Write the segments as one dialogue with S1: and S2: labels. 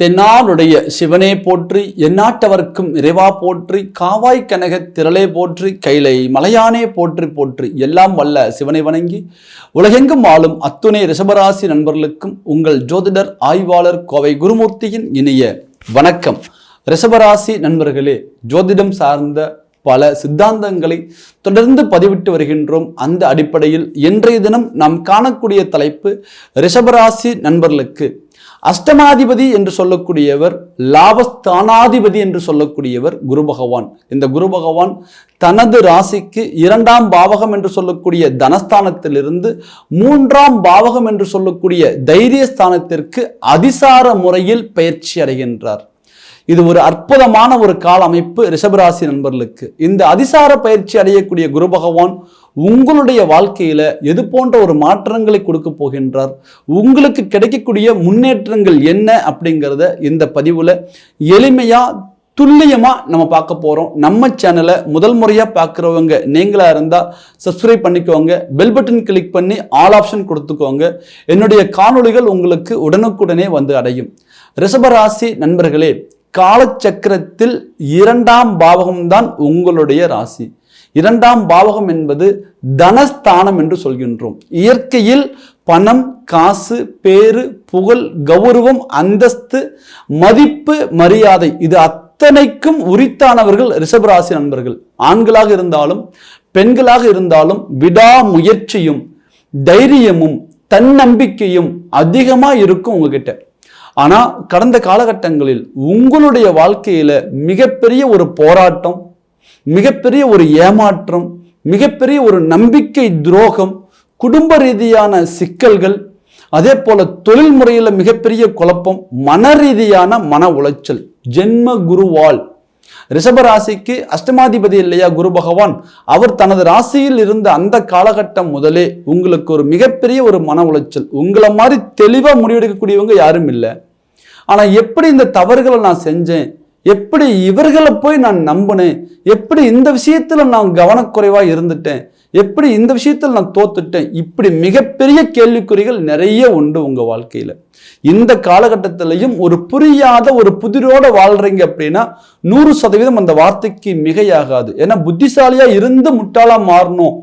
S1: தென்னாடுடைய சிவனே போற்றி எந்நாட்டவர்க்கும் இறைவா போற்றி காவாய் கனக திரளே போற்றி கைலை மலையானே போற்றி போற்றி எல்லாம் வல்ல சிவனை வணங்கி உலகெங்கும் ஆளும் அத்துணை ரிஷபராசி நண்பர்களுக்கும் உங்கள் ஜோதிடர் ஆய்வாளர் கோவை குருமூர்த்தியின் இனிய வணக்கம். ரிஷபராசி நண்பர்களே ஜோதிடம் சார்ந்த பல சித்தாந்தங்களை தொடர்ந்து பதிவிட்டு வருகின்றோம். அந்த அடிப்படையில் இன்றைய தினம் நாம் காணக்கூடிய தலைப்பு ரிஷபராசி நண்பர்களுக்கு. அஷ்டமாதிபதி என்று சொல்லக்கூடியவர் லாபஸ்தானாதிபதி என்று சொல்லக்கூடியவர் குரு பகவான். இந்த குரு பகவான் தனது ராசிக்கு இரண்டாம் பாவகம் என்று சொல்லக்கூடிய தனஸ்தானத்திலிருந்து மூன்றாம் பாவகம் என்று சொல்லக்கூடிய தைரியஸ்தானத்திற்கு அதிசார முறையில் பயிற்சி அடைகின்றார். இது ஒரு அற்புதமான ஒரு கால அமைப்பு ரிஷபராசி நண்பர்களுக்கு. இந்த அதிசார பயிற்சி அடையக்கூடிய குரு பகவான் உங்களுடைய வாழ்க்கையில எது போன்ற ஒரு மாற்றங்களை கொடுக்க போகின்றார்? உங்களுக்கு கிடைக்கக்கூடிய முன்னேற்றங்கள் என்ன அப்படிங்கிறத இந்த பதிவுல எளிமையா துல்லியமாக நம்ம பார்க்க போகிறோம் நம்ம சேனலை முதல் முறையாக பார்க்குறவங்க நீங்களாக இருந்தால் சப்ஸ்கிரைப் பண்ணிக்கோங்க. பெல் பட்டன் கிளிக் பண்ணி ஆல் ஆப்ஷன் கொடுத்துக்கோங்க. என்னுடைய காணொளிகள் உங்களுக்கு உடனுக்குடனே வந்து அடையும். ரிஷபராசி நண்பர்களே காலச்சக்கரத்தில் இரண்டாம் பாவகம்தான் உங்களுடைய ராசி. இரண்டாம் பாவகம் என்பது தனஸ்தானம் என்று சொல்கின்றோம். இயற்கையில் பணம் காசு பேரு புகழ் கௌரவம் அந்தஸ்து மதிப்பு மரியாதை இது அத்தனைக்கும் உரித்தானவர்கள் ரிஷபராசி நண்பர்கள். ஆண்களாக இருந்தாலும் பெண்களாக இருந்தாலும் விடாமுயற்சியும் தைரியமும் தன்னம்பிக்கையும் அதிகமாக இருக்கும் உங்ககிட்ட. ஆனால் கடந்த காலகட்டங்களில் உங்களுடைய வாழ்க்கையில் மிகப்பெரிய ஒரு போராட்டம் மிகப்பெரிய ஒரு ஏமாற்றம் மிகப்பெரிய ஒரு நம்பிக்கை துரோகம் குடும்ப ரீதியான சிக்கல்கள் அதே போல தொழில் முறையில் மிகப்பெரிய குழப்பம் மன ரீதியான மன உளைச்சல் ஜென்ம குருவால் ரிஷபராசிக்கு அஷ்டமாதிபதி இல்லையா குரு பகவான்? அவர் தனது ராசியில் இருந்த அந்த காலகட்டம் முதலே உங்களுக்கு ஒரு மிகப்பெரிய ஒரு மன உளைச்சல். உங்களை மாதிரி தெளிவாக முடிவெடுக்கக்கூடியவங்க யாரும் இல்லை. ஆனால் எப்படி இந்த தவறுகளை நான் செஞ்சேன்? எப்படி இவர்களை போய் நான் நம்பினேன்? எப்படி இந்த விஷயத்தில் நான் கவனக்குறைவாக இருந்துட்டேன்? எப்படி இந்த விஷயத்தில் நான் தோத்துட்டேன்? இப்படி மிகப்பெரிய கேள்விக்குறிகள் நிறைய உண்டு உங்கள் வாழ்க்கையில். இந்த காலகட்டத்திலையும் ஒரு புரியாத ஒரு புதிரோட வாழ்றீங்க அப்படின்னா நூறு சதவீதம் அந்த வார்த்தைக்கு மிகையாகாது. ஏன்னா புத்திசாலியாக இருந்து முட்டாளாக மாறணும்.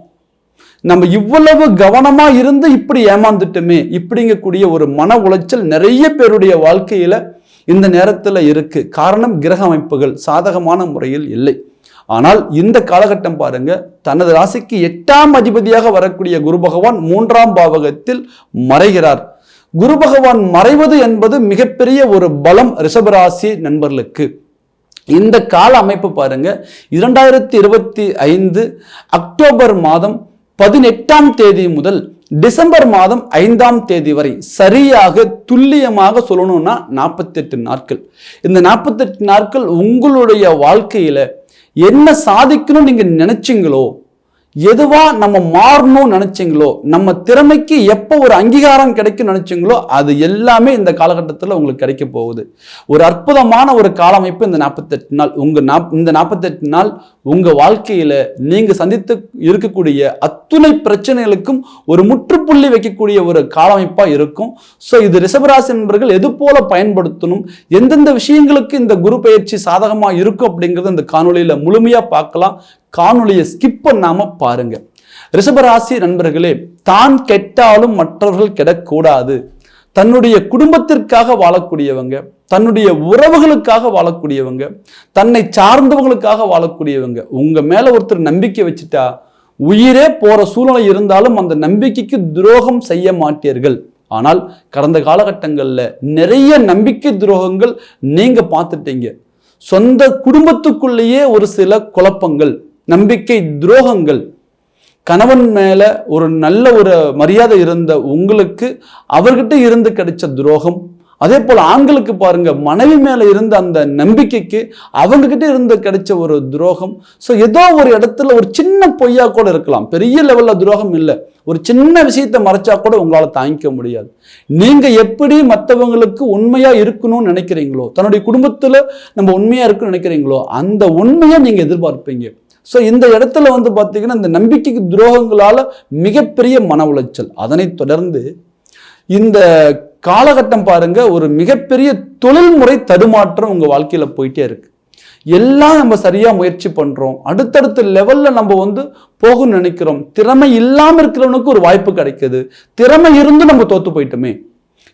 S1: நம்ம இவ்வளவு கவனமாக இருந்து இப்படி ஏமாந்துட்டோமே. இப்படிங்கக்கூடிய ஒரு மன உளைச்சல் நிறைய பேருடைய வாழ்க்கையில் இந்த நேரத்தில் இருக்குது காரணம் கிரக அமைப்புகள் சாதகமான முறையில் இல்லை. ஆனால் இந்த காலகட்டம் பாருங்க தனது ராசிக்கு எட்டாம் அதிபதியாக வரக்கூடிய குரு பகவான் மூன்றாம் பாவகத்தில் மறைகிறார். குரு பகவான் மறைவது என்பது மிகப்பெரிய ஒரு பலம் ரிஷபராசி நண்பர்களுக்கு. இந்த கால அமைப்பு பாருங்க இரண்டாயிரத்தி இருபத்தி ஐந்து அக்டோபர் மாதம் பதினெட்டாம் தேதி முதல் டிசம்பர் மாதம் ஐந்தாம் தேதி வரை சரியாக துல்லியமாக சொல்லணும்னா நாற்பத்தெட்டு நாட்கள். இந்த நாற்பத்தெட்டு நாட்கள் உங்களுடைய வாழ்க்கையில என்ன சாதிக்கணும்னு நீங்கள் நினைச்சிங்களோ எதுவா நம்ம மாறணும்னு நினச்சிங்களோ நம்ம திறமைக்கு எப்போ ஒரு அங்கீகாரம் கிடைக்கும் நினச்சிங்களோ அது எல்லாமே இந்த காலகட்டத்தில் உங்களுக்கு கிடைக்க போகுது. ஒரு அற்புதமான ஒரு காலமைப்பு இந்த நாற்பத்தெட்டு நாள். உங்க நாப் இந்த நாற்பத்தெட்டு நாள் உங்க வாழ்க்கையில நீங்க சந்தித்து இருக்கக்கூடிய அத்துணை பிரச்சனைகளுக்கும் ஒரு முற்றுப்புள்ளி வைக்கக்கூடிய ஒரு காலமைப்பா இருக்கும். ஸோ இது ரிஷபராசி நண்பர்கள் எது போல பயன்படுத்தணும்? எந்தெந்த விஷயங்களுக்கு இந்த குரு பயிற்சி சாதகமாக இருக்கும் அப்படிங்கறத இந்த காணொலியில் முழுமையாக பார்க்கலாம். காணொளியை ஸ்கிப் பண்ணாம பாருங்க. ரிஷபராசி நண்பர்களே தான் கெட்டாலும் மற்றவர்கள் கெடக்கூடாது. தன்னுடைய குடும்பத்திற்காக வாழக்கூடியவங்க தன்னுடைய உறவுகளுக்காக வாழக்கூடியவங்க தன்னை சார்ந்தவங்களுக்காக வாழக்கூடியவங்க உங்க மேல ஒருத்தர் நம்பிக்கை வச்சுட்டா உயிரே போற சூழ்நிலை இருந்தாலும் அந்த நம்பிக்கைக்கு துரோகம் செய்ய மாட்டீர்கள். ஆனால் கடந்த காலகட்டங்களில் நிறைய நம்பிக்கை துரோகங்கள் நீங்க பார்த்துட்டீங்க. சொந்த குடும்பத்துக்குள்ளேயே ஒரு சில குழப்பங்கள் நம்பிக்கை துரோகங்கள். கணவன் மேலே ஒரு நல்ல ஒரு மரியாதை இருந்த உங்களுக்கு அவர்கிட்ட இருந்து கிடைச்ச துரோகம். அதே போல் ஆண்களுக்கு பாருங்க மனைவி மேலே இருந்த அந்த நம்பிக்கைக்கு அவங்கக்கிட்ட இருந்து கிடைச்ச ஒரு துரோகம். ஸோ ஏதோ ஒரு இடத்துல ஒரு சின்ன பொய்யா கூட இருக்கலாம். பெரிய லெவலில் துரோகம் இல்லை. ஒரு சின்ன விஷயத்தை மறைச்சா கூட உங்களால் தாங்கிக்க முடியாது. நீங்கள் எப்படி மற்றவங்களுக்கு உண்மையாக இருக்கணும்னு நினைக்கிறீங்களோ தன்னுடைய குடும்பத்தில் நம்ம உண்மையாக இருக்கணும்னு நினைக்கிறீங்களோ அந்த உண்மையை நீங்கள் எதிர்பார்ப்பீங்க. ஸோ இந்த இடத்துல வந்து பார்த்திங்கன்னா இந்த நம்பிக்கைக்கு துரோகங்களால் மிகப்பெரிய மன உளைச்சல். அதனைத் தொடர்ந்து இந்த காலகட்டம் பாருங்க ஒரு மிகப்பெரிய தொழில்முறை தடுமாற்றம் உங்கள் வாழ்க்கையில் போயிட்டே இருக்கு. எல்லாம் நம்ம சரியாக முயற்சி பண்ணுறோம் அடுத்தடுத்த லெவலில் நம்ம வந்து போகணும்னு நினைக்கிறோம். திறமை இல்லாமல் இருக்கிறவனுக்கு ஒரு வாய்ப்பு கிடைக்குது. திறமை இருந்து நம்ம தோற்று போயிட்டோமே.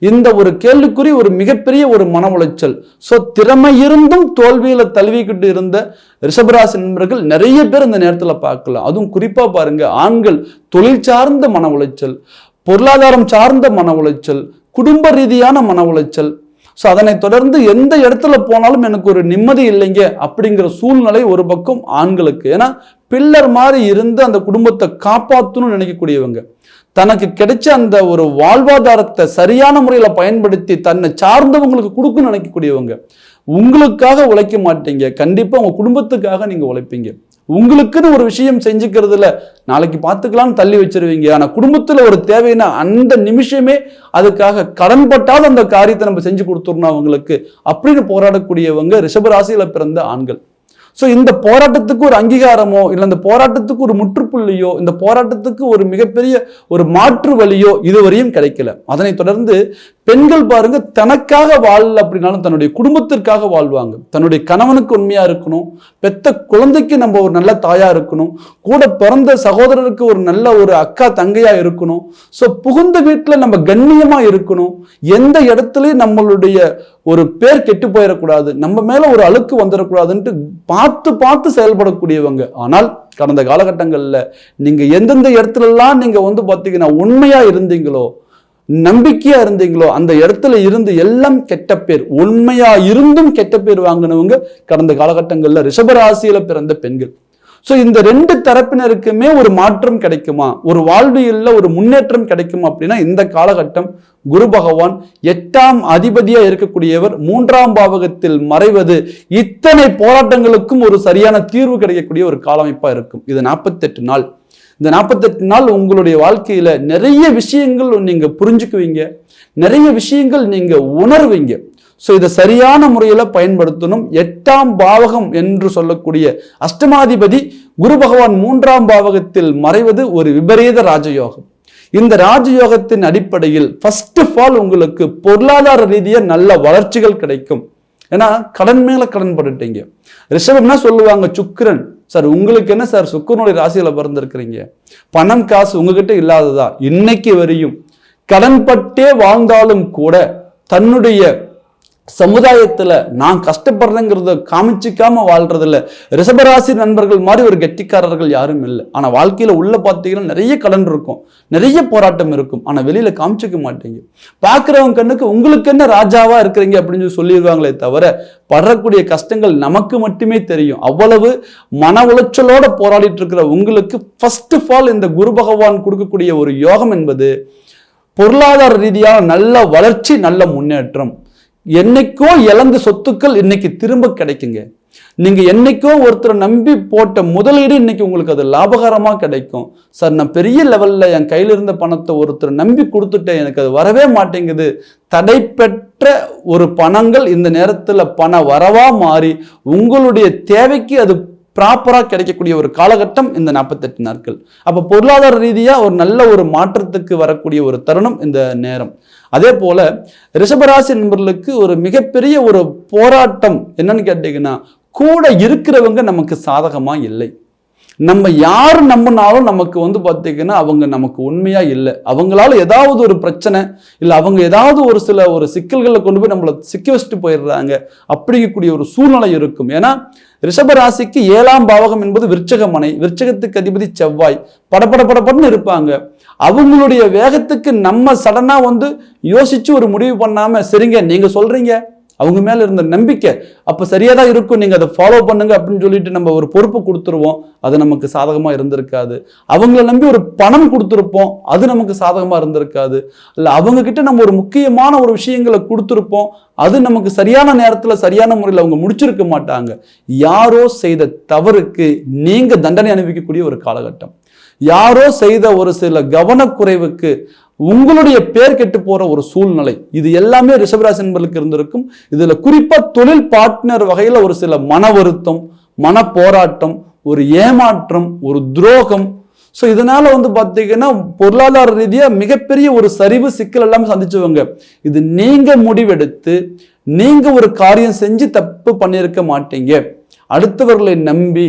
S1: இந்த ஒரு கேள்விக்குறி ஒரு மிகப்பெரிய ஒரு மன உளைச்சல் ஸோ திறமை இருந்தும் தோல்வியில தழுவிக்கிட்டு இருந்த ரிஷபராசி நண்பர்கள் நிறைய பேர் இந்த நேரத்தில் பார்க்கலாம். அதுவும் குறிப்பா பாருங்க ஆண்கள் தொழில் சார்ந்த மன உளைச்சல் பொருளாதாரம் சார்ந்த மன உளைச்சல் குடும்ப ரீதியான மன உளைச்சல் ஸோ அதனை தொடர்ந்து எந்த இடத்துல போனாலும் எனக்கு ஒரு நிம்மதி இல்லைங்க அப்படிங்கிற சூழ்நிலை ஒரு பக்கம் ஆண்களுக்கு. ஏன்னா பில்லர் மாதிரி இருந்து அந்த குடும்பத்தை காப்பாற்றணும்னு நினைக்கக்கூடியவங்க. தனக்கு கிடைச்ச அந்த ஒரு வாழ்வாதாரத்தை சரியான முறையில் பயன்படுத்தி தன்னை சார்ந்தவங்களுக்கு கொடுக்குன்னு நினைக்கக்கூடியவங்க. உங்களுக்காக உழைக்க மாட்டீங்க. கண்டிப்பாக உங்கள் குடும்பத்துக்காக நீங்கள் உழைப்பீங்க. உங்களுக்குன்னு ஒரு விஷயம் செஞ்சுக்கிறதுல நாளைக்கு பார்த்துக்கலாம்னு தள்ளி வச்சிருவீங்க. ஆனால் குடும்பத்தில் ஒரு தேவைன்னா அந்த நிமிஷமே அதுக்காக கடன்பட்டால் அந்த காரியத்தை நம்ம செஞ்சு கொடுத்துடணும் அவங்களுக்கு. அப்படின்னு போராடக்கூடியவங்க ரிஷபராசியில் பிறந்த ஆண்கள். ஸோ இந்த போராட்டத்துக்கு ஒரு அங்கீகாரமோ இல்லை இந்த போராட்டத்துக்கு ஒரு முற்றுப்புள்ளியோ இந்த போராட்டத்துக்கு ஒரு மிகப்பெரிய ஒரு மாற்று வழியோ இதுவரையும் கிடைக்கல. அதனைத் தொடர்ந்து பெண்கள் பாருங்க தனக்காக வாழல அப்படின்னாலும் தன்னுடைய குடும்பத்திற்காக வாழ்வாங்க. தன்னுடைய கணவனுக்கு உண்மையா இருக்கணும் பெத்த குழந்தைக்கு நம்ம ஒரு நல்ல தாயா இருக்கணும் கூட பிறந்த சகோதரருக்கு ஒரு நல்ல ஒரு அக்கா தங்கையா இருக்கணும். ஸோ புகுந்த வீட்டில் நம்ம கண்ணியமா இருக்கணும். எந்த இடத்துலயும் நம்மளுடைய ஒரு பேர் கெட்டு போயிடக்கூடாது நம்ம மேல ஒரு அழுக்கு வந்துடக்கூடாதுன்ட்டு பார்த்து பார்த்து செயல்படக்கூடியவங்க. ஆனால் கடந்த காலகட்டங்களில் நீங்க எந்தெந்த இடத்துலலாம் நீங்க வந்து பார்த்தீங்கன்னா உண்மையா இருந்தீங்களோ நம்பிக்கையா இருந்தீங்களோ அந்த இடத்துல இருந்து எல்லாம் கெட்ட பேர் உண்மையா இருந்தும் கெட்ட பேர் வாங்கினவங்க கடந்த காலகட்டங்களில் ரிஷபராசியில பிறந்த பெண்கள். ஸோ இந்த ரெண்டு தரப்பினருக்குமே ஒரு மாற்றம் கிடைக்குமா? ஒரு வாழ்வியல்ல ஒரு முன்னேற்றம் கிடைக்குமா அப்படின்னா இந்த காலகட்டம் குரு பகவான் எட்டாம் அதிபதியா இருக்கக்கூடியவர் மூன்றாம் பாவகத்தில் மறைவது இத்தனை போராட்டங்களுக்கும் ஒரு சரியான தீர்வு கிடைக்கக்கூடிய ஒரு காலமைப்பா இருக்கும். இது நாற்பத்தெட்டு நாள். இந்த நாற்பத்தெட்டு நாள் உங்களுடைய வாழ்க்கையில நிறைய விஷயங்கள் நீங்க புரிஞ்சுக்குவீங்க. நிறைய விஷயங்கள் நீங்க உணர்வீங்க. ஸோ இதை சரியான முறையில் பயன்படுத்தணும். எட்டாம் பாவகம் என்று சொல்லக்கூடிய அஷ்டமாதிபதி குரு பகவான் மூன்றாம் பாவகத்தில் மறைவது ஒரு விபரீத ராஜயோகம். இந்த ராஜயோகத்தின் அடிப்படையில் ஃபர்ஸ்ட் ஆஃப் ஆல் உங்களுக்கு பொருளாதார ரீதியாக நல்ல வளர்ச்சிகள் கிடைக்கும். ஏன்னா கடன் மேல கடன் பட்டுட்டீங்க. ரிஷபம்னா சொல்லுவாங்க சுக்கரன். சார் உங்களுக்கு என்ன சார் சுக்கரனுடைய ராசியில பிறந்திருக்கிறீங்க? பணம் காசு உங்ககிட்ட இல்லாததா? இன்னைக்கு வரையும். கடன்பட்டே வாழ்ந்தாலும் கூட தன்னுடைய சமுதாயத்தில் நான் கஷ்டப்படுறேங்கிறத காமிச்சிக்காம வாழ்றதில்ல. ரிஷபராசி நண்பர்கள் மாதிரி ஒரு கெட்டிக்காரர்கள் யாரும் இல்லை. ஆனால் வாழ்க்கையில் உள்ள பார்த்தீங்கன்னா நிறைய கடன் இருக்கும். நிறைய போராட்டம் இருக்கும். ஆனால் வெளியில் காமிச்சிக்க மாட்டீங்க. பார்க்குறவங்க கண்ணுக்கு உங்களுக்கு என்ன ராஜாவாக இருக்கிறீங்க அப்படின்னு சொல்லி சொல்லிடுவாங்களே தவிர படுறக்கூடிய கஷ்டங்கள் நமக்கு மட்டுமே தெரியும். அவ்வளவு மன உளைச்சலோட போராடிட்டு இருக்கிற உங்களுக்கு ஃபர்ஸ்ட் ஆஃப் ஆல் இந்த குரு பகவான் கொடுக்கக்கூடிய ஒரு யோகம் என்பது பொருளாதார ரீதியான நல்ல வளர்ச்சி நல்ல முன்னேற்றம். என்னைக்கோ இழந்த சொத்துக்கள் இன்னைக்கு திரும்ப கிடைக்குங்க. நீங்க என்னைக்கோ ஒருத்தரை நம்பி போட்ட முதலீடு இன்னைக்கு உங்களுக்கு அது லாபகரமா கிடைக்கும். சார் நான் பெரிய லெவல்ல என் கையில இருந்த பணத்தை ஒருத்தர் நம்பி கொடுத்துட்டேன் எனக்கு அது வரவே மாட்டேங்குது. தடைப்பெற்ற ஒரு பணங்கள் இந்த நேரத்துல பண வரவா மாறி உங்களுடைய தேவைக்கு அது ப்ராப்பராக கிடைக்கக்கூடிய ஒரு காலகட்டம் இந்த நாற்பத்தெட்டு நாட்கள். அப்போ பொருளாதார ரீதியாக ஒரு நல்ல ஒரு மாற்றத்துக்கு வரக்கூடிய ஒரு தருணம் இந்த நேரம். அதே போல ரிஷபராசி நண்பர்களுக்கு ஒரு மிகப்பெரிய ஒரு போராட்டம் என்னன்னு கேட்டீங்கன்னா கூட இருக்கிறவங்க நமக்கு சாதகமாக இல்லை. நம்ம யார் நம்பினாலும் நமக்கு வந்து பார்த்தீங்கன்னா அவங்க நமக்கு உண்மையாக இல்லை. அவங்களால ஏதாவது ஒரு பிரச்சனை இல்லை அவங்க ஏதாவது ஒரு சில ஒரு சிக்கல்களில் கொண்டு போய் நம்மளை சிக்க வச்சுட்டு போயிடுறாங்க. அப்படிங்கக்கூடிய ஒரு சூழ்நிலை இருக்கும். ஏன்னா ரிஷபராசிக்கு ஏழாம் பாவகம் என்பது விருச்சகமனை விருச்சகத்துக்கு அதிபதி செவ்வாய். படபட படப்படன்னு இருப்பாங்க. அவங்களுடைய வேகத்துக்கு நம்ம சடனாக வந்து யோசிச்சு ஒரு முடிவு பண்ணாமல் சரிங்க நீங்கள் சொல்கிறீங்க அவங்க மேலே இருந்த நம்பிக்கை. அப்போ சரியாக தான் இருக்கும். நீங்கள் அதை ஃபாலோ பண்ணுங்க அப்படின்னு சொல்லிட்டு நம்ம ஒரு பொறுப்பு கொடுத்துருவோம். அது நமக்கு சாதகமாக இருந்திருக்காது. அவங்கள நம்பி ஒரு பணம் கொடுத்துருப்போம். அது நமக்கு சாதகமாக இருந்திருக்காது. இல்லை அவங்கக்கிட்ட நம்ம ஒரு முக்கியமான ஒரு விஷயங்களை கொடுத்துருப்போம். அது நமக்கு சரியான நேரத்தில் சரியான முறையில் அவங்க முடிச்சிருக்க மாட்டாங்க. யாரோ செய்த தவறுக்கு நீங்கள் தண்டனை அனுபவிக்கக்கூடிய ஒரு காலகட்டம். யாரோ செய்த ஒரு சில கவனக்குறைவுக்கு உங்களுடைய பேர் கெட்டு போற ஒரு சூழ்நிலை. இது எல்லாமே ரிஷபராசி நண்பர்களுக்கு இருந்திருக்கும். இதுல குறிப்பா தொழில் பார்ட்னர் வகையில ஒரு சில மன வருத்தம் மன போராட்டம் ஒரு ஏமாற்றம் ஒரு துரோகம். ஸோ இதனால வந்து பார்த்தீங்கன்னா பொருளாதார ரீதியாக மிகப்பெரிய ஒரு சரிவு சிக்கல் எல்லாமே சந்திச்சுவங்க. இது நீங்க முடிவெடுத்து நீங்க ஒரு காரியம் செஞ்சு தப்பு பண்ணியிருக்க மாட்டீங்க. அடுத்தவர்களை நம்பி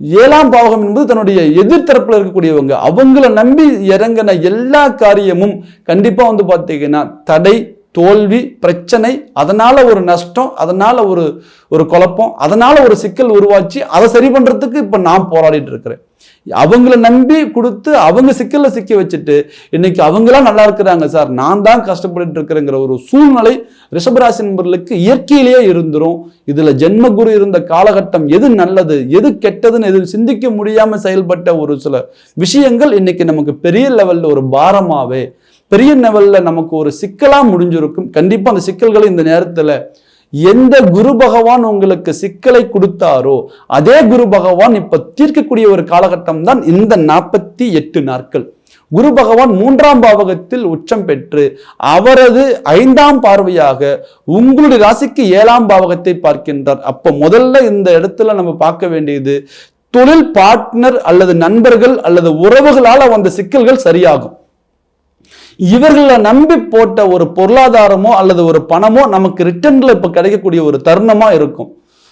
S1: ஏழாம் பாவகம் என்பது தன்னுடைய எதிர்த்தரப்பில் இருக்கக்கூடியவங்க. அவங்கள நம்பி இறங்கின எல்லா காரியமும் கண்டிப்பாக வந்து பார்த்தீங்கன்னா தடை தோல்வி பிரச்சனை அதனால் ஒரு நஷ்டம் அதனால் ஒரு ஒரு குழப்பம் அதனால் ஒரு சிக்கல் உருவாச்சு அதை சரி பண்ணுறதுக்கு இப்போ நான் போராடிட்டு இருக்கிறேன். அவங்கள நம்பி கொடுத்து அவங்க சிக்கலில் சிக்க வச்சுட்டு இன்னைக்கு அவங்களாம் நல்லா இருக்கிறாங்க சார். நான் தான் கஷ்டப்பட்டு இருக்கிறேங்கிற ஒரு சூழ்நிலை ரிஷபராசி நண்பர்களுக்கு இயற்கையிலேயே இருந்துரும். இதுல ஜென்மகுரு இருந்த காலகட்டம் எது நல்லது எது கெட்டதுன்னு எதில் சிந்திக்க முடியாம செயல்பட்ட ஒரு சில விஷயங்கள் இன்னைக்கு நமக்கு பெரிய லெவல்ல ஒரு பாரமாவே பெரிய லெவல்ல நமக்கு ஒரு சிக்கலா முடிஞ்சிருக்கும். கண்டிப்பா அந்த சிக்கல்களை இந்த நேரத்துல எந்த குரு பகவான் உங்களுக்கு சிக்கலை கொடுத்தாரோ அதே குரு பகவான் இப்ப தீர்க்கக்கூடிய ஒரு காலகட்டம் தான் இந்த நாற்பத்தி எட்டு நாட்கள். குரு பகவான் மூன்றாம் பாவகத்தில் உச்சம் பெற்று அவரது ஐந்தாம் பார்வையாக உங்களுடைய ராசிக்கு ஏழாம் பாவகத்தை பார்க்கின்றார். அப்ப முதல்ல இந்த இடத்துல நம்ம பார்க்க வேண்டியது தொழில் பார்ட்னர் அல்லது நண்பர்கள் அல்லது உறவுகளால் வந்த சிக்கல்கள் சரியாகும். இவர்களை நம்பி போட்ட ஒரு பொருளாதாரமோ அல்லது ஒரு பணமோ நமக்கு ரிட்டர்னில் இப்போ கிடைக்கக்கூடிய ஒரு தருணமாக இருக்கும்.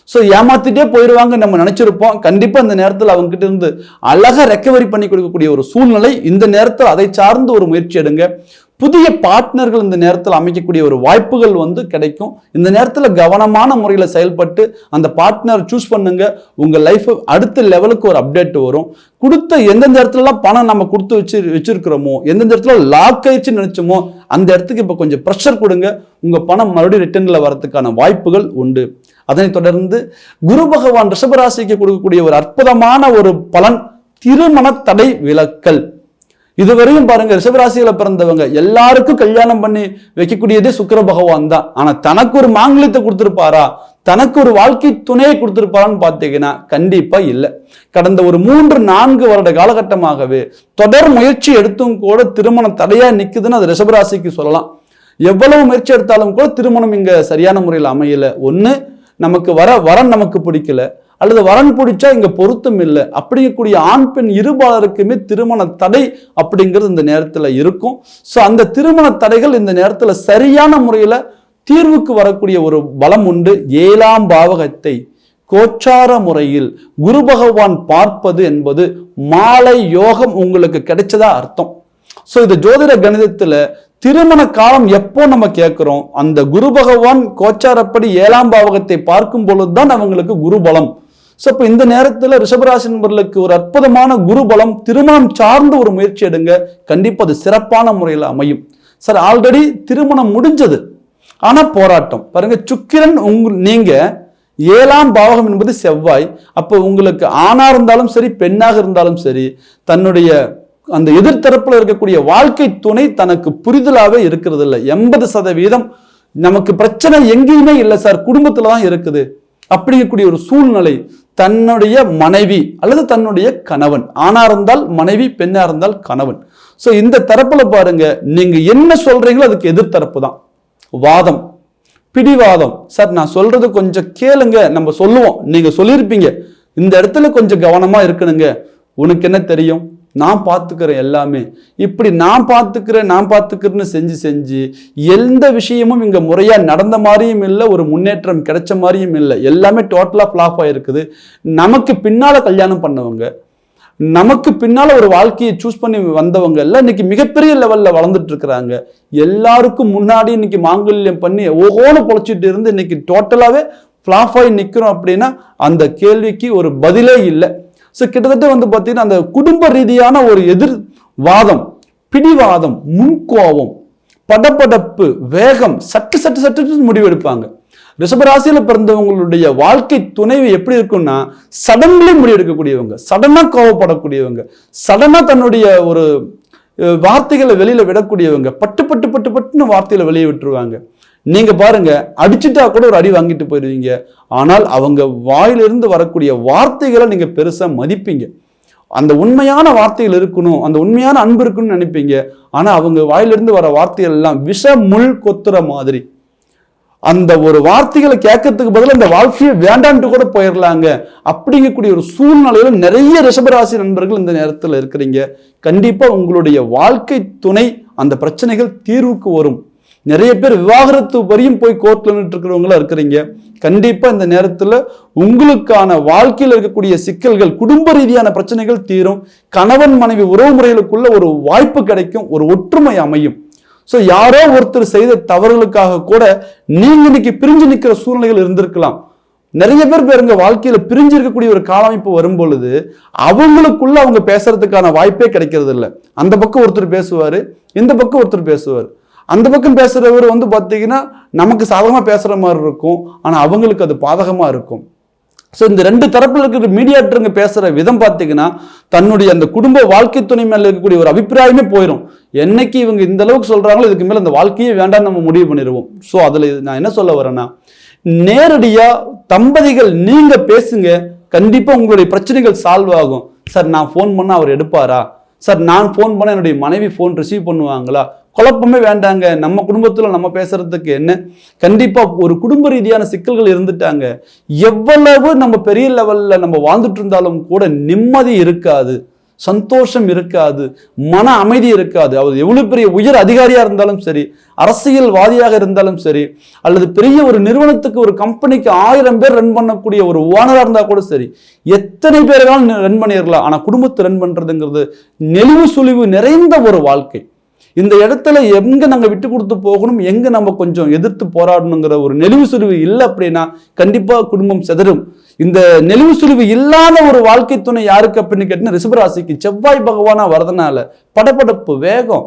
S1: ஸோ ஏமாத்திட்டே போயிடுவாங்க நம்ம நினச்சிருப்போம். கண்டிப்பாக இந்த நேரத்தில் அவங்ககிட்ட இருந்து அழகாக ரெக்கவரி பண்ணி கொடுக்கக்கூடிய ஒரு சூழ்நிலை இந்த நேரத்தில் அதை சார்ந்து ஒரு முயற்சி எடுங்க. புதிய பார்ட்னர்கள் இந்த நேரத்தில் அமைக்கக்கூடிய ஒரு வாய்ப்புகள் வந்து கிடைக்கும். இந்த நேரத்தில் கவனமான முறையில் செயல்பட்டு அந்த பார்ட்னர் சூஸ் பண்ணுங்க. உங்கள் லைஃப் அடுத்த லெவலுக்கு ஒரு அப்டேட் வரும். கொடுத்த எந்தெந்த இடத்துலலாம் பணம் நம்ம கொடுத்து வச்சு வச்சிருக்கிறோமோ எந்தெந்த இடத்துல லாக் ஆயிடுச்சுன்னு நினைச்சோமோ அந்த இடத்துக்கு இப்போ கொஞ்சம் ப்ரெஷர் கொடுங்க. உங்கள் பணம் மறுபடியும் ரிட்டர்னில் வரதுக்கான வாய்ப்புகள் உண்டு. அதனைத் தொடர்ந்து குரு பகவான் ரிஷபராசிக்கு கொடுக்கக்கூடிய ஒரு அற்புதமான ஒரு பலன் திருமண தடை விலக்கல். இதுவரையும் பாருங்க ரிஷபராசியில பிறந்தவங்க எல்லாருக்கும் கல்யாணம் பண்ணி வைக்கக்கூடியதே சுக்கிர பகவான் தான். ஆனா தனக்கு ஒரு மாங்கலியத்தை கொடுத்துருப்பாரா? தனக்கு ஒரு வாழ்க்கை துணையை கொடுத்துருப்பாரான்னு பார்த்தீங்கன்னா கண்டிப்பா இல்லை. கடந்த ஒரு மூன்று நான்கு வருட காலகட்டமாகவே தொடர் முயற்சி எடுத்தும் கூட திருமணம் தடையா நிக்குதுன்னு அது ரிஷபராசிக்கு சொல்லலாம். எவ்வளவு முயற்சி எடுத்தாலும் கூட திருமணம் இங்க சரியான முறையில் அமையல. ஒன்று நமக்கு வர வரன் நமக்கு பிடிக்கல. அல்லது வரன் பிடிச்சா இங்க பொருத்தம் இல்லை. அப்படிங்கக்கூடிய ஆண் பெண் இருபாலருக்குமே திருமண தடை அப்படிங்கிறது இந்த நேரத்தில் இருக்கும். ஸோ அந்த திருமண தடைகள் இந்த நேரத்தில் சரியான முறையில் தீர்வுக்கு வரக்கூடிய ஒரு பலம் உண்டு. ஏழாம் பாவகத்தை கோச்சார முறையில் குரு பகவான் பார்ப்பது என்பது மாலை யோகம் உங்களுக்கு கிடைச்சதா அர்த்தம். ஸோ இது ஜோதிட கணிதத்தில் திருமண காலம் எப்போ நம்ம கேட்குறோம்? அந்த குரு பகவான் கோச்சாரப்படி ஏழாம் பாவகத்தை பார்க்கும் பொழுதுதான் அவங்களுக்கு குரு பலம். ஸோ இப்போ இந்த நேரத்தில் ரிஷபராசி நண்பர்களுக்கு ஒரு அற்புதமான குரு பலம் திருமணம் சார்ந்து ஒரு முயற்சி எடுங்க. கண்டிப்பாக அது சிறப்பான முறையில் அமையும். சார் ஆல்ரெடி திருமணம் முடிஞ்சது. ஆனால் போராட்டம். பாருங்க சுக்கிரன் உங்க நீங்க ஏழாம் பாவகம் என்பது செவ்வாய். அப்போ உங்களுக்கு ஆணாக இருந்தாலும் சரி பெண்ணாக இருந்தாலும் சரி தன்னுடைய அந்த எதிர்த்தரப்பில் இருக்கக்கூடிய வாழ்க்கை துணை தனக்கு புரிதலாகவே இருக்கிறது இல்லை எண்பது சதவீதம் நமக்கு பிரச்சனை எங்கேயுமே இல்லை சார் குடும்பத்தில் தான் இருக்குது. அப்படிங்கக்கூடிய ஒரு சூழ்நிலை. தன்னுடைய மனைவி அல்லது தன்னுடைய கணவன். ஆணா இருந்தால் மனைவி பெண்ணா இருந்தால் கணவன். ஸோ இந்த தரப்புல பாருங்க நீங்க என்ன சொல்றீங்களோ அதுக்கு எதிர்த்தரப்பு தான். வாதம். பிடிவாதம். சார் நான் சொல்றது கொஞ்சம் கேளுங்க. நம்ம சொல்லுவோம். நீங்க சொல்லியிருப்பீங்க. இந்த இடத்துல கொஞ்சம் கவனமா இருக்கணுங்க. உனக்கு என்ன தெரியும்? நான் பார்த்துக்கிற எல்லாமே. இப்படி நான் பார்த்துக்கிறேன் நான் பார்த்துக்கிறேன்னு செஞ்சு செஞ்சு எந்த விஷயமும் இங்கே முறையாக நடந்த மாதிரியும் இல்லை ஒரு முன்னேற்றம் கிடைச்ச மாதிரியும் இல்லை. எல்லாமே டோட்டலாக ஃப்ளாப் ஆகிருக்குது நமக்கு பின்னால் கல்யாணம் பண்ணவங்க நமக்கு பின்னால் ஒரு வாழ்க்கையை சூஸ் பண்ணி வந்தவங்க எல்லாம் இன்னைக்கு மிகப்பெரிய லெவலில் வளர்ந்துட்டு இருக்கிறாங்க. எல்லாருக்கும் முன்னாடி இன்னைக்கு மாங்கல்யம் பண்ணி ஓஹோன்னு பொழைச்சிட்டு இருந்து இன்னைக்கு டோட்டலாகவே ஃப்ளாப் ஆகி நிற்கிறோம் அப்படின்னா அந்த கேள்விக்கு ஒரு பதிலே இல்லை. ஸோ கிட்டத்தட்ட வந்து பார்த்தீங்கன்னா அந்த குடும்ப ரீதியான ஒரு எதிர் வாதம் பிடிவாதம் முன்கோபம் படப்படப்பு வேகம் சட்டு சட்டு சட்டு முடிவெடுப்பாங்க. ரிஷபராசியில் பிறந்தவங்களுடைய வாழ்க்கை துணைவு எப்படி இருக்கும்னா சடன்லி முடிவெடுக்கக்கூடியவங்க சடனாக கோவப்படக்கூடியவங்க சடனாக தன்னுடைய ஒரு வார்த்தைகளை வெளியில் விடக்கூடியவங்க பட்டு பட்டு பட்டு பட்டுன்னு வார்த்தைகளை வெளியே விட்டுருவாங்க. நீங்கள் பாருங்கள் அடிச்சுட்டா கூட ஒரு அடி வாங்கிட்டு போயிடுவீங்க ஆனால் அவங்க வாயிலிருந்து வரக்கூடிய வார்த்தைகளை நீங்கள் பெருசாக மதிப்பீங்க. அந்த உண்மையான வார்த்தைகள் இருக்கணும் அந்த உண்மையான அன்பு இருக்கணும்னு நினைப்பீங்க. ஆனால் அவங்க வாயிலிருந்து வர வார்த்தைகள் எல்லாம் விஷ முள் கொத்துற மாதிரி. அந்த ஒரு வார்த்தைகளை கேட்கறதுக்கு பதில் அந்த வாழ்க்கையை வேண்டான்ட்டு கூட போயிடலாங்க அப்படிங்கக்கூடிய ஒரு சூழ்நிலையில நிறைய ரிஷபராசி நண்பர்கள் இந்த நேரத்தில் இருக்கிறீங்க. கண்டிப்பாக உங்களுடைய வாழ்க்கை துணை அந்த பிரச்சனைகள் தீர்வுக்கு வரும். நிறைய பேர் விவாகரத்து வரையும் போய் கோர்ட்ல நின்று இருக்கிறவங்களா இருக்கிறீங்க. கண்டிப்பா இந்த நேரத்துல உங்களுக்கான வாழ்க்கையில் இருக்கக்கூடிய சிக்கல்கள் குடும்ப ரீதியான பிரச்சனைகள் தீரும். கணவன் மனைவி உறவு முறைகளுக்குள்ள ஒரு வாய்ப்பு கிடைக்கும் ஒரு ஒற்றுமை அமையும். ஸோ யாரோ ஒருத்தர் செய்த தவறுகளுக்காக கூட நீங்க இன்னைக்கு பிரிஞ்சு நிற்கிற சூழ்நிலைகள் இருந்திருக்கலாம். நிறைய பேர் பேருங்க வாழ்க்கையில பிரிஞ்சு இருக்கக்கூடிய ஒரு காலமைப்பு வரும் பொழுது அவங்களுக்குள்ள அவங்க பேசுறதுக்கான வாய்ப்பே கிடைக்கிறது இல்லை அந்த பக்கம் ஒருத்தர் பேசுவாரு இந்த பக்கம் ஒருத்தர் பேசுவார். அந்த பக்கம் பேசுகிறவர் வந்து பார்த்தீங்கன்னா நமக்கு சாதகமாக பேசுகிற மாதிரி இருக்கும். ஆனால் அவங்களுக்கு அது பாதகமாக இருக்கும். ஸோ இந்த ரெண்டு தரப்பில் இருக்கிற மீடியாட்டருங்க பேசுகிற விதம் பார்த்தீங்கன்னா தன்னுடைய அந்த குடும்ப வாழ்க்கை துணை மேலே இருக்கக்கூடிய ஒரு அபிப்பிராயமே போயிடும் என்னைக்கு இவங்க இந்த அளவுக்கு சொல்கிறாங்களோ இதுக்கு மேலே அந்த வாழ்க்கையே வேண்டாம் நம்ம முடிவு பண்ணிடுவோம். ஸோ அதில் நான் என்ன சொல்ல வரேன்னா நேரடியாக தம்பதிகள் நீங்கள் பேசுங்க கண்டிப்பாக உங்களுடைய பிரச்சனைகள் சால்வ் ஆகும். சார் நான் ஃபோன் பண்ணால் அவர் எடுப்பாரா? சார் நான் ஃபோன் பண்ணால் என்னுடைய மனைவி ஃபோன் ரிசீவ் பண்ணுவாங்களா? குழப்பமே வேண்டாங்க. நம்ம குடும்பத்தில் நம்ம பேசுறதுக்கு என்ன? கண்டிப்பாக ஒரு குடும்ப ரீதியான சிக்கல்கள் இருந்துட்டாங்க. எவ்வளவு நம்ம பெரிய லெவலில் நம்ம வாழ்ந்துட்டு இருந்தாலும் கூட நிம்மதி இருக்காது. சந்தோஷம் இருக்காது. மன அமைதி இருக்காது. அவர் எவ்வளோ பெரிய உயர் அதிகாரியாக இருந்தாலும் சரி அரசியல்வாதியாக இருந்தாலும் சரி அல்லது பெரிய ஒரு நிறுவனத்துக்கு ஒரு கம்பெனிக்கு ஆயிரம் பேர் ரன் பண்ணக்கூடிய ஒரு ஓனராக இருந்தால் கூட சரி எத்தனை பேர்களாலும் ரன் பண்ணிடலாம். ஆனால் குடும்பத்தை ரன் பண்ணுறதுங்கிறது நெளிவு சுழிவு நிறைந்த ஒரு வாழ்க்கை. இந்த இடத்துல எங்கே நாங்கள் விட்டு கொடுத்து போகணும் எங்கே நம்ம கொஞ்சம் எதிர்த்து போராடணுங்கிற ஒரு நெளிவு சுழிவு இல்லை அப்படின்னா கண்டிப்பாக குடும்பம் செதறும். இந்த நெளிவு சுழிவு இல்லாத ஒரு வாழ்க்கை துணை யாருக்கு அப்படின்னு கேட்டீங்கன்னா ரிஷபராசிக்கு செவ்வாய் பகவானா வரதுனால படபடப்பு வேகம்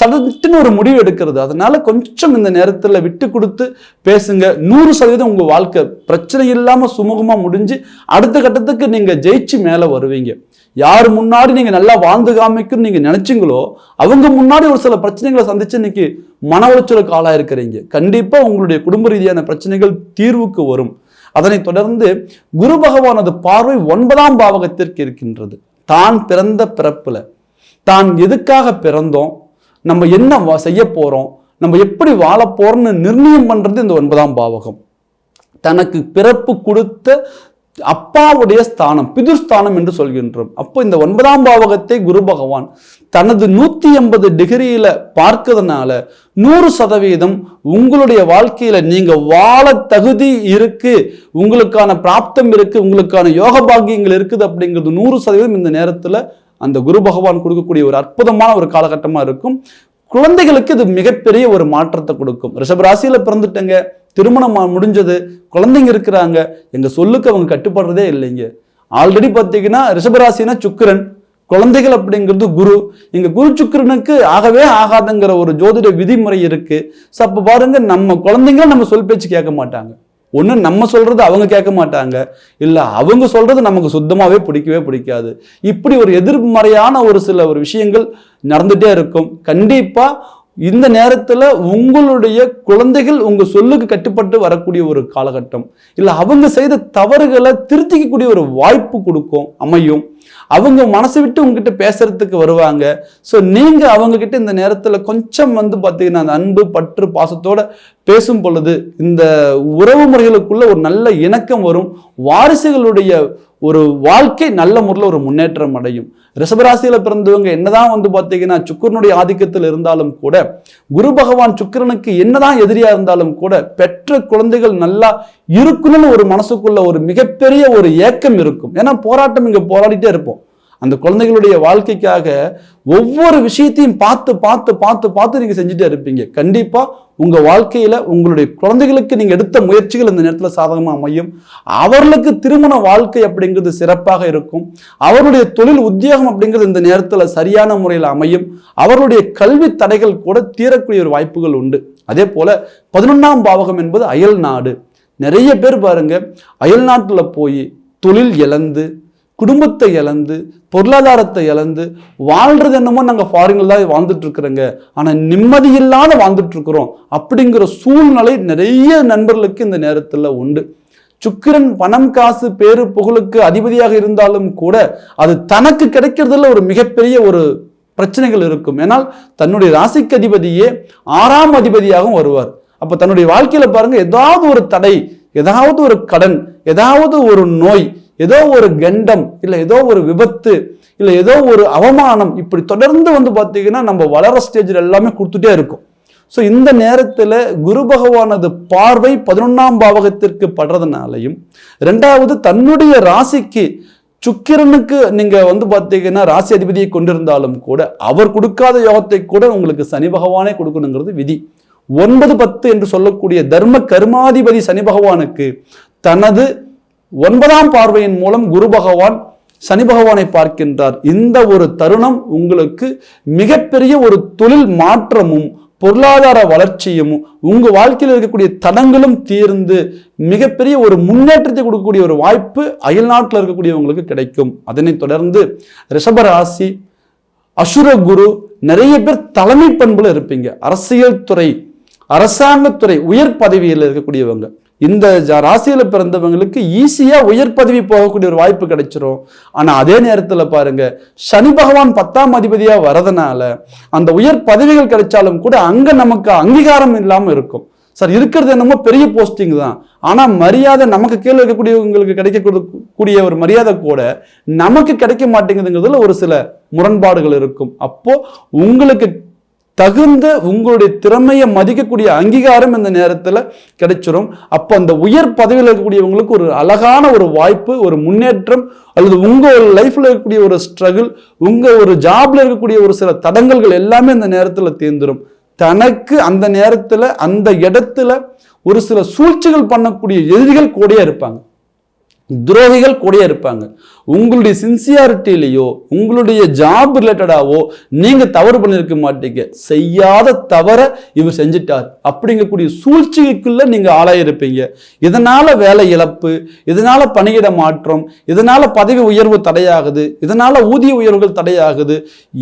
S1: சதட்டுன்னு ஒரு முடிவு எடுக்கிறது. அதனால கொஞ்சம் இந்த நேரத்தில் விட்டு கொடுத்து பேசுங்க. நூறு சதவீதம் உங்கள் வாழ்க்கை பிரச்சனை இல்லாமல் சுமூகமாக முடிஞ்சு அடுத்த கட்டத்துக்கு நீங்கள் ஜெயிச்சு மேலே வருவீங்க. யார் முன்னாடி நீங்கள் நல்லா வாழ்ந்து காமிக்குன்னு நீங்கள் நினச்சிங்களோ அவங்க முன்னாடி ஒரு சில பிரச்சனைகளை சந்திச்சு இன்னைக்கு மன உளைச்சலுக்கு ஆளாயிருக்கிறீங்க. கண்டிப்பாக உங்களுடைய குடும்ப ரீதியான பிரச்சனைகள் தீர்வுக்கு வரும். அதனைத் தொடர்ந்து குரு பகவானது பார்வை ஒன்பதாம் பாவகத்திற்கு இருக்கின்றது. தான் பிறந்த பிறப்பில். தான் எதுக்காக பிறந்தோம்? நம்ம என்ன வா- செய்ய போகிறோம் நம்ம எப்படி வாழ போகிறோம்னு நிர்ணயம் பண்ணுறது இந்த ஒன்பதாம் பாவகம். தனக்கு பிறப்பு கொடுத்த அப்பாவுடைய ஸ்தானம் பிதுர்ஸ்தானம் என்று சொல்கின்றோம். அப்போ இந்த ஒன்பதாம் பாவகத்தை குரு பகவான் தனது நூத்தி எண்பது டிகிரியில பார்க்கறதுனால நூறு சதவீதம் உங்களுடைய வாழ்க்கையில நீங்க வாழ தகுதி இருக்கு உங்களுக்கான பிராப்தம் இருக்கு உங்களுக்கான யோக பாக்கியங்கள் இருக்குது அப்படிங்கிறது நூறு சதவீதம் இந்த நேரத்துல அந்த குரு பகவான் கொடுக்கக்கூடிய ஒரு அற்புதமான ஒரு காலகட்டமா இருக்கும். குழந்தைகளுக்கு இது மிகப்பெரிய ஒரு மாற்றத்தை கொடுக்கும். ரிஷபராசியில பிறந்துட்டங்க. திருமணம் முடிஞ்சது குழந்தைங்க இருக்கிறாங்க எங்கள் சொல்லுக்கு அவங்க கட்டுப்படுறதே இல்லைங்க. ஆல்ரெடி பார்த்தீங்கன்னா ரிஷபராசினா சுக்கரன் குழந்தைகள் அப்படிங்கிறது குரு. இங்க குரு சுக்கரனுக்கு ஆகவே ஆகாதுங்கிற ஒரு ஜோதிட விதிமுறை இருக்கு. ஸோ அப்போ பாருங்க நம்ம குழந்தைங்க நம்ம சொல் பேச்சு கேட்க மாட்டாங்க. ஒன்று நம்ம சொல்கிறது அவங்க கேட்க மாட்டாங்க. இல்லை அவங்க சொல்கிறது நமக்கு சுத்தமாகவே பிடிக்கவே பிடிக்காது. இப்படி ஒரு எதிர்மறையான ஒரு சில ஒரு விஷயங்கள் நடந்துகிட்டே இருக்கும். கண்டிப்பாக இந்த நேரத்தில் உங்களுடைய குழந்தைகள் உங்கள் சொல்லுக்கு கட்டுப்பட்டு வரக்கூடிய ஒரு காலகட்டம். இல்லை அவங்க செய்த தவறுகளை திருத்திக்கக்கூடிய ஒரு வாய்ப்பு கொடுக்கும் அமையும். அவங்க மனசை விட்டு உங்ககிட்ட பேசுறதுக்கு வருவாங்க. ஸோ நீங்கள் அவங்க கிட்ட இந்த நேரத்தில் கொஞ்சம் வந்து பார்த்தீங்கன்னா அந்த அன்பு பற்று பாசத்தோட பேசும் பொழுது இந்த உறவு முறைகளுக்குள்ள ஒரு நல்ல இணக்கம் வரும். வாரிசுகளுடைய ஒரு வாழ்க்கை நல்ல முறையில் ஒரு முன்னேற்றம் அடையும். ரிஷபராசியில் பிறந்தவங்க என்னதான் வந்து பார்த்தீங்கன்னா சுக்கிரனுடைய ஆதிக்கத்தில் இருந்தாலும் கூட குரு பகவான் சுக்கிரனுக்கு என்னதான் எதிரியாக இருந்தாலும் கூட பெற்ற குழந்தைகள் நல்லா இருக்கணும்னு ஒரு மனசுக்குள்ள ஒரு மிகப்பெரிய ஒரு ஏக்கம் இருக்கும். ஏன்னா போராட்டம் இங்கே போராடிட்டே இருப்போம். அந்த குழந்தைகளுடைய வாழ்க்கைக்காக ஒவ்வொரு விஷயத்தையும் பார்த்து பார்த்து பார்த்து பார்த்து நீங்கள் செஞ்சுட்டே இருப்பீங்க. கண்டிப்பாக உங்கள் வாழ்க்கையில் உங்களுடைய குழந்தைகளுக்கு நீங்கள் எடுத்த முயற்சிகள் இந்த நேரத்தில் சாதகமாக அமையும். அவர்களுக்கு திருமண வாழ்க்கை அப்படிங்கிறது சிறப்பாக இருக்கும். அவருடைய தொழில் உத்தியோகம் அப்படிங்கிறது இந்த நேரத்தில் சரியான முறையில் அமையும். அவருடைய கல்வி தடைகள் கூட தீரக்கூடிய ஒரு வாய்ப்புகள் உண்டு. அதே போல் பதினொன்றாம் பாவகம் என்பது அயல் நாடு. நிறைய பேர் பாருங்க அயல் நாட்டில் போய் தொழில் இழந்து குடும்பத்தை இழந்து பொருளாதாரத்தை இழந்து வாழ்றது என்னமோ நாங்கள் ஃபாரின்ல தான் வாழ்ந்துட்டு இருக்கிறோங்க. ஆனால் நிம்மதியில்லாத வாழ்ந்துட்டு இருக்கிறோம். அப்படிங்கிற சூழ்நிலை நிறைய நண்பர்களுக்கு இந்த நேரத்தில் உண்டு. சுக்கிரன் பணம் காசு பேரு புகழுக்கு அதிபதியாக இருந்தாலும் கூட அது தனக்கு கிடைக்கிறதுல ஒரு மிகப்பெரிய ஒரு பிரச்சனைகள் இருக்கும். ஏனால் தன்னுடைய ராசிக்கு அதிபதியே ஆறாம் அதிபதியாகவும் வருவார். அப்போ தன்னுடைய வாழ்க்கையில் பாருங்கள் ஏதாவது ஒரு தடை ஏதாவது ஒரு கடன் ஏதாவது ஒரு நோய் ஏதோ ஒரு கண்டம் இல்லை ஏதோ ஒரு விபத்து இல்லை ஏதோ ஒரு அவமானம் இப்படி தொடர்ந்து வந்து பார்த்தீங்கன்னா நம்ம வளர ஸ்டேஜில் எல்லாமே கொடுத்துட்டே இருக்கும். ஸோ இந்த நேரத்தில் குரு பகவானது பார்வை பதினொன்றாம் பாவகத்திற்கு படுறதுனாலையும் ரெண்டாவது தன்னுடைய ராசிக்கு சுக்கிரனுக்கு நீங்க வந்து பார்த்தீங்கன்னா ராசி அதிபதியை கொண்டிருந்தாலும் கூட அவர் கொடுக்காத யோகத்தை கூட உங்களுக்கு சனி பகவானே கொடுக்கணுங்கிறது விதி. ஒன்பது பத்து என்று சொல்லக்கூடிய தர்ம கர்மாதிபதி சனி பகவானுக்கு தனது ஒன்பதாம் பார்வையின் மூலம் குரு பகவான் சனி பகவானை பார்க்கின்றார். இந்த ஒரு தருணம் உங்களுக்கு மிகப்பெரிய ஒரு தொழில் மாற்றமும் பொருளாதார வளர்ச்சியும் உங்க வாழ்க்கையில் இருக்கக்கூடிய தடங்களும் தீர்ந்து மிகப்பெரிய ஒரு முன்னேற்றத்தை கொடுக்கக்கூடிய ஒரு வாய்ப்பு அயல் நாட்டில் இருக்கக்கூடியவங்களுக்கு கிடைக்கும். அதனைத் தொடர்ந்து ரிஷபராசி அசுர குரு நிறைய பேர் தலைமை பண்புல இருப்பீங்க. அரசியல் துறை அரசாங்கத்துறை உயர் பதவியில் இருக்கக்கூடியவங்க. இந்த ஜ- பிறந்தவங்களுக்கு ஈஸியாக உயர் பதவி போகக்கூடிய ஒரு வாய்ப்பு கிடைச்சிரும். ஆனால் அதே நேரத்தில் பாருங்க சனி பகவான் பத்தாம் அதிபதியாக வரதுனால அந்த உயர் பதவிகள் கிடைச்சாலும் கூட அங்கே நமக்கு அங்கீகாரம் இல்லாமல் இருக்கும். சார் இருக்கிறது என்னமோ பெரிய போஸ்டிங் தான். ஆனால் மரியாதை நமக்கு கீழே இருக்கக்கூடியவங்களுக்கு கிடைக்கக்கூடிய ஒரு மரியாதை கூட நமக்கு கிடைக்க மாட்டேங்குதுங்கிறதுல ஒரு சில முரண்பாடுகள் இருக்கும். அப்போ உங்களுக்கு தகுந்த உங்களுடைய திறமையை மதிக்கக்கூடிய அங்கீகாரம் இந்த நேரத்தில் கிடைச்சிரும். அப்போ அந்த உயர் பதவியில் இருக்கக்கூடியவங்களுக்கு ஒரு அழகான ஒரு வாய்ப்பு ஒரு முன்னேற்றம் அல்லது உங்கள் லைஃப்பில் இருக்கக்கூடிய ஒரு ஸ்ட்ரகிள் உங்கள் ஒரு ஜாப்ல இருக்கக்கூடிய ஒரு சில தடங்கல்கள் எல்லாமே இந்த நேரத்தில் தேர்ந்துடும் தனக்கு அந்த நேரத்தில் அந்த இடத்துல ஒரு சில சூழ்ச்சிகள் பண்ணக்கூடிய எதிரிகள் கூடயே இருப்பாங்க. துரோகிகள் கூடயே இருப்பாங்க. உங்களுடைய சின்சியாரிட்டிலேயோ உங்களுடைய ஜாப் ரிலேட்டடாவோ நீங்கள் தவறு பண்ணியிருக்க மாட்டீங்க. செய்யாத தவறை இவர் செஞ்சிட்டார். அப்படிங்கக்கூடிய சூழ்ச்சிக்குள்ளே நீங்கள் ஆளாயிருப்பீங்க இதனால் வேலை இழப்பு இதனால் பணியிட மாற்றம் இதனால் பதவி உயர்வு தடையாகுது இதனால் ஊதிய உயர்வுகள் தடையாகுது.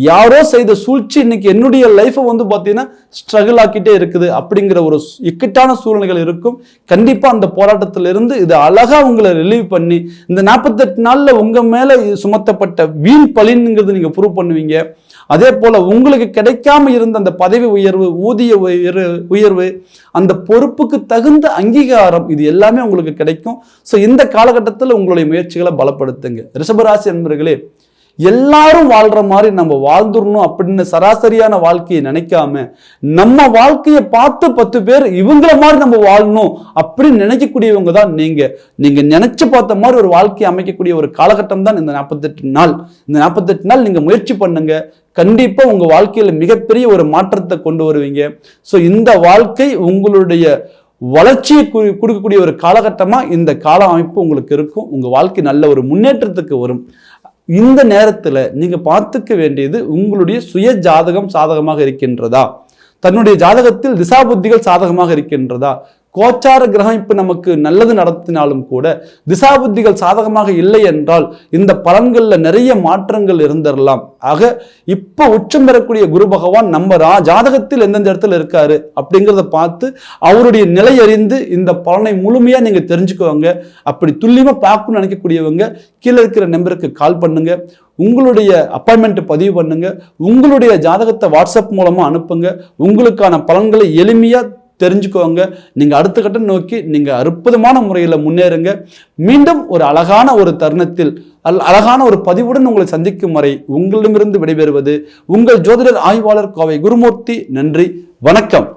S1: யாரோ செய்த சூழ்ச்சி இன்னைக்கு என்னுடைய லைஃப்பை வந்து பார்த்தீங்கன்னா ஸ்ட்ரகிள் ஆக்கிட்டே இருக்குது அப்படிங்கிற ஒரு இக்கட்டான சூழ்நிலைகள் இருக்கும். கண்டிப்பாக அந்த போராட்டத்திலிருந்து இது அழகாக உங்களை ரிலீவ் பண்ணி இந்த நாற்பத்தெட்டு நாள்ல உங்க மேல சுமத்தப்பட்ட வீண் பலின்ங்கிறது நீங்க ப்ரூவ் பண்ணுவீங்க. அதே போல உங்களுக்கு கிடைக்காம இருந்த அந்த பதவி உயர்வு ஊதிய உயர்வு உயர்வு அந்த பொறுப்புக்கு தகுந்த அங்கீகாரம் இது எல்லாமே உங்களுக்கு கிடைக்கும். ஸோ இந்த காலகட்டத்தில் உங்களுடைய முயற்சிகளை பலப்படுத்துங்க. ரிஷபராசி என்பர்களே எல்லாரும் வாழ்ற மாதிரி நம்ம வாழ்ந்துடணும் அப்படின்னு சராசரியான வாழ்க்கையை நினைக்காம நம்ம வாழ்க்கையை பார்த்து பத்து பேர் இவங்கள மாதிரி நம்ம வாழணும் அப்படின்னு நினைக்கக்கூடியவங்க தான் நீங்க. நீங்க நினைச்சு பார்த்த மாதிரி ஒரு வாழ்க்கையை அமைக்கக்கூடிய ஒரு காலகட்டம் தான் இந்த நாற்பத்தெட்டு நாள். இந்த நாற்பத்தெட்டு நாள் நீங்க முயற்சி பண்ணுங்க. கண்டிப்பா உங்க வாழ்க்கையில மிகப்பெரிய ஒரு மாற்றத்தை கொண்டு வருவீங்க. ஸோ இந்த வாழ்க்கை உங்களுடைய வளர்ச்சியை கொடுக்கக்கூடிய ஒரு காலகட்டமாக இந்த கால அமைப்பு உங்களுக்கு இருக்கும். உங்கள் வாழ்க்கை நல்ல ஒரு முன்னேற்றத்துக்கு வரும். இந்த நேரத்தில் நீங்கள் பார்த்துக்க வேண்டியது உங்களுடைய சுய ஜாதகம் சாதகமாக இருக்கின்றதா? தன்னுடைய ஜாதகத்தில் திசாபுத்திகள் சாதகமாக இருக்கின்றதா? கோச்சார கிரகம் இப்போ நமக்கு நல்லது நடத்தினாலும் கூட திசாபுத்திகள் சாதகமாக இல்லை என்றால் இந்த பலன்களில் நிறைய மாற்றங்கள் இருந்திடலாம் ஆக இப்போ உச்சம் பெறக்கூடிய குரு பகவான் நம்ம ரா ஜாதகத்தில் எந்தெந்த இடத்துல இருக்காரு அப்படிங்கிறத பார்த்து அவருடைய நிலை அறிந்து இந்த பலனை முழுமையாக நீங்கள் தெரிஞ்சுக்குவாங்க அப்படி துல்லியமாக பார்க்கணும்னு நினைக்கக்கூடியவங்க கீழே இருக்கிற நம்பருக்கு கால் பண்ணுங்க. உங்களுடைய அப்பாயின்மெண்ட் பதிவு பண்ணுங்க. உங்களுடைய ஜாதகத்தை வாட்ஸ்அப் மூலமாக அனுப்புங்க. உங்களுக்கான பலன்களை எளிமையாக தெரிஞ்சுக்கோங்க. நீங்க அடுத்த கட்டம் நோக்கி நீங்க அற்புதமான முறையில் முன்னேறுங்க. மீண்டும் ஒரு அழகான ஒரு தருணத்தில் அல் அழகான ஒரு பதிவுடன் உங்களை சந்திக்கும் வரை உங்களிடமிருந்து விடைபெறுவது உங்கள் ஜோதிடர் ஆய்வாளர் கோவை குருமூர்த்தி. நன்றி வணக்கம்.